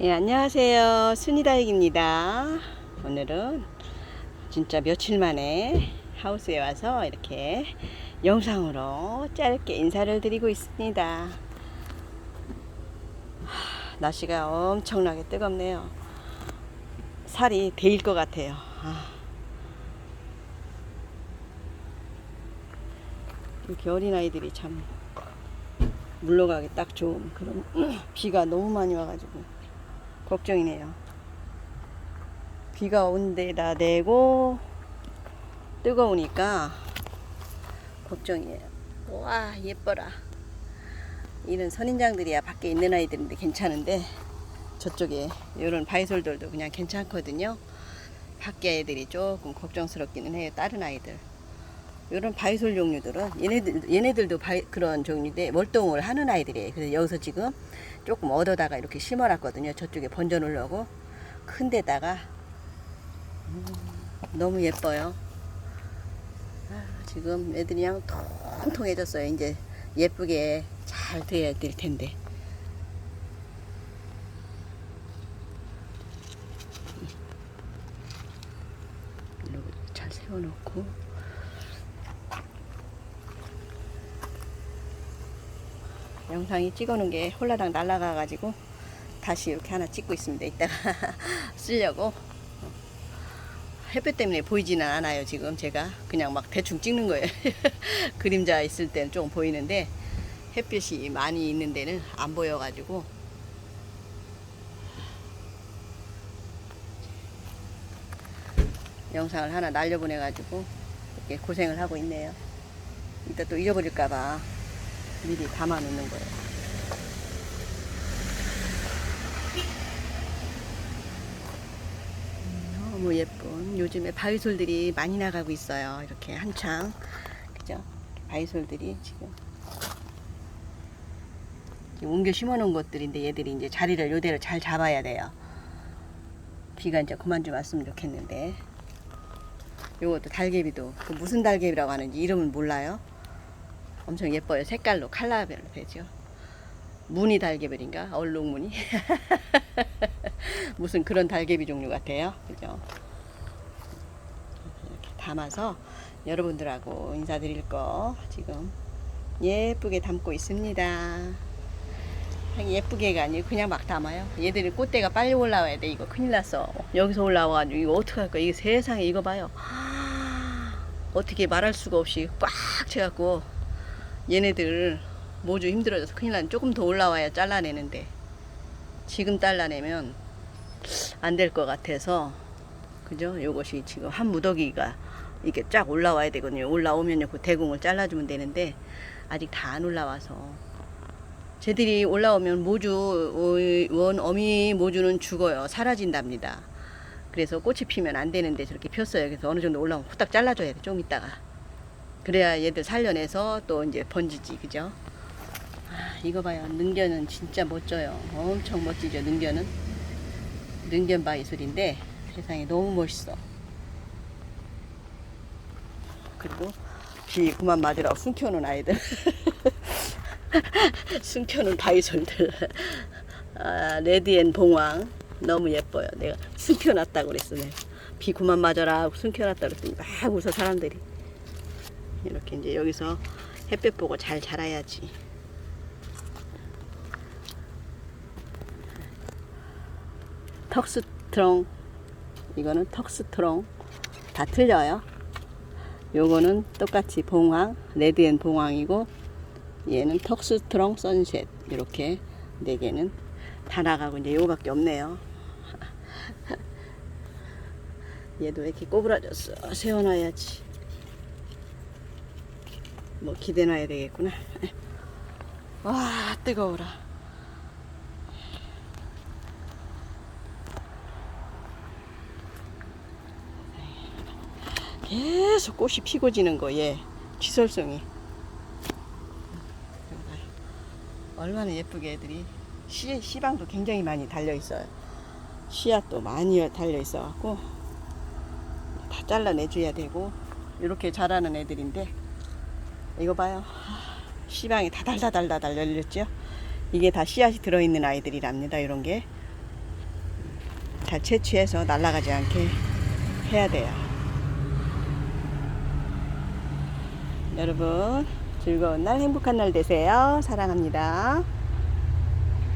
예, 안녕하세요. 순이다육입니다. 오늘은 진짜 며칠 만에 하우스에 와서 이렇게 영상으로 짧게 인사를 드리고 있습니다. 하, 날씨가 엄청나게 뜨겁네요. 살이 데일 것 같아요. 아. 이렇게 어린 아이들이 참 물러가기 딱 좋은 그런 비가 너무 많이 와가지고 걱정이네요. 비가 온 데다 대고 뜨거우니까 걱정이에요. 와 예뻐라. 이런 선인장들이야 밖에 있는 아이들인데 괜찮은데 저쪽에 이런 바이솔들도 그냥 괜찮거든요. 밖에 애들이 조금 걱정스럽기는 해요. 다른 아이들. 이런 바이솔 종류들은 얘네들 얘네들도 바이, 그런 종류인데 월동을 하는 아이들이에요. 그래서 여기서 지금 조금 얻어다가 이렇게 심어놨거든요. 저쪽에 번져 놓으려고 큰 데다가 음, 너무 예뻐요. 아, 지금 애들이 그냥 통통해졌어요. 이제 예쁘게 잘 돼야 될 텐데. 이렇게 잘 세워놓고. 영상이 찍어놓은 게 홀라당 날라가가지고 다시 이렇게 하나 찍고 있습니다. 이따가 쓰려고. 햇볕 때문에 보이지는 않아요. 지금 제가 그냥 막 대충 찍는 거예요. 그림자 있을 때는 좀 보이는데 햇볕이 많이 있는 데는 안 보여가지고 영상을 하나 날려보내가지고 이렇게 고생을 하고 있네요. 이따 또 잊어버릴까봐 미리 담아 놓는 거예요. 음, 너무 예쁜 요즘에 바위솔들이 많이 나가고 있어요. 이렇게 한창 그죠? 바위솔들이 지금 옮겨 심어 놓은 것들인데 얘들이 이제 자리를 요대로 잘 잡아야 돼요. 비가 이제 그만 좀 왔으면 좋겠는데 요것도 달개비도 그 무슨 달개비라고 하는지 이름은 몰라요. 엄청 예뻐요. 색깔로 칼라별로 되죠. 무늬 달개비인가? 얼룩 무늬? 무슨 그런 달개비 종류 같아요. 그죠? 이렇게 담아서 여러분들하고 인사드릴 거 지금 예쁘게 담고 있습니다. 예쁘게가 아니고 그냥 막 담아요. 얘들이 꽃대가 빨리 올라와야 돼. 이거 큰일 났어. 여기서 올라와가지고 이거 어떡할 거야. 이게 세상에 이거 봐요. 어떻게 말할 수가 없이 꽉 채갖고 얘네들 모주 힘들어져서 큰일 나는 조금 더 올라와야 잘라내는데 지금 잘라내면 안 될 것 같아서 그죠? 요것이 지금 한 무더기가 이게 쫙 올라와야 되거든요. 올라오면요 그 대공을 잘라주면 되는데 아직 다 안 올라와서 쟤들이 올라오면 모주 원 어미 모주는 죽어요. 사라진답니다. 그래서 꽃이 피면 안 되는데 저렇게 폈어요. 그래서 어느 정도 올라오면 후딱 잘라줘야 돼. 좀 있다가. 그래야 얘들 살려내서 또 이제 번지지. 그죠? 아, 이거 봐요. 능견은 진짜 멋져요. 엄청 멋지죠. 능견은. 능견 바이솔인데 세상에 너무 멋있어. 그리고 비 그만 맞으라고 숨겨놓은 아이들. 숨겨놓은 바이솔들. 아, 레드앤 봉황. 너무 예뻐요. 내가 숨겨놨다고 그랬어. 내가. 비 그만 맞아라 숨겨놨다고 그랬더니 막 웃어 사람들이. 이렇게 이제 여기서 햇볕 보고 잘 자라야지. 턱스트롱. 이거는 턱스트롱. 다 틀려요. 요거는 똑같이 봉황, 레드앤 봉황이고, 얘는 턱스트롱 선셋. 이렇게 네 개는 다 나가고 이제 요거밖에 없네요. 얘도 왜 이렇게 꼬부라졌어. 세워놔야지. 뭐 기대놔야 되겠구나. 와 뜨거워라. 계속 꽃이 피고 지는 거, 얘. 취설성이. 얼마나 예쁘게 애들이. 씨, 씨방도 굉장히 많이 달려 있어요. 씨앗도 많이 달려 있어 갖고 다 잘라내 줘야 되고 이렇게 자라는 애들인데 이거 봐요. 씨방이 다달다달다달 열렸죠? 이게 다 씨앗이 들어있는 아이들이랍니다. 이런 게. 잘 채취해서 날아가지 않게 해야 돼요. 여러분, 즐거운 날, 행복한 날 되세요. 사랑합니다.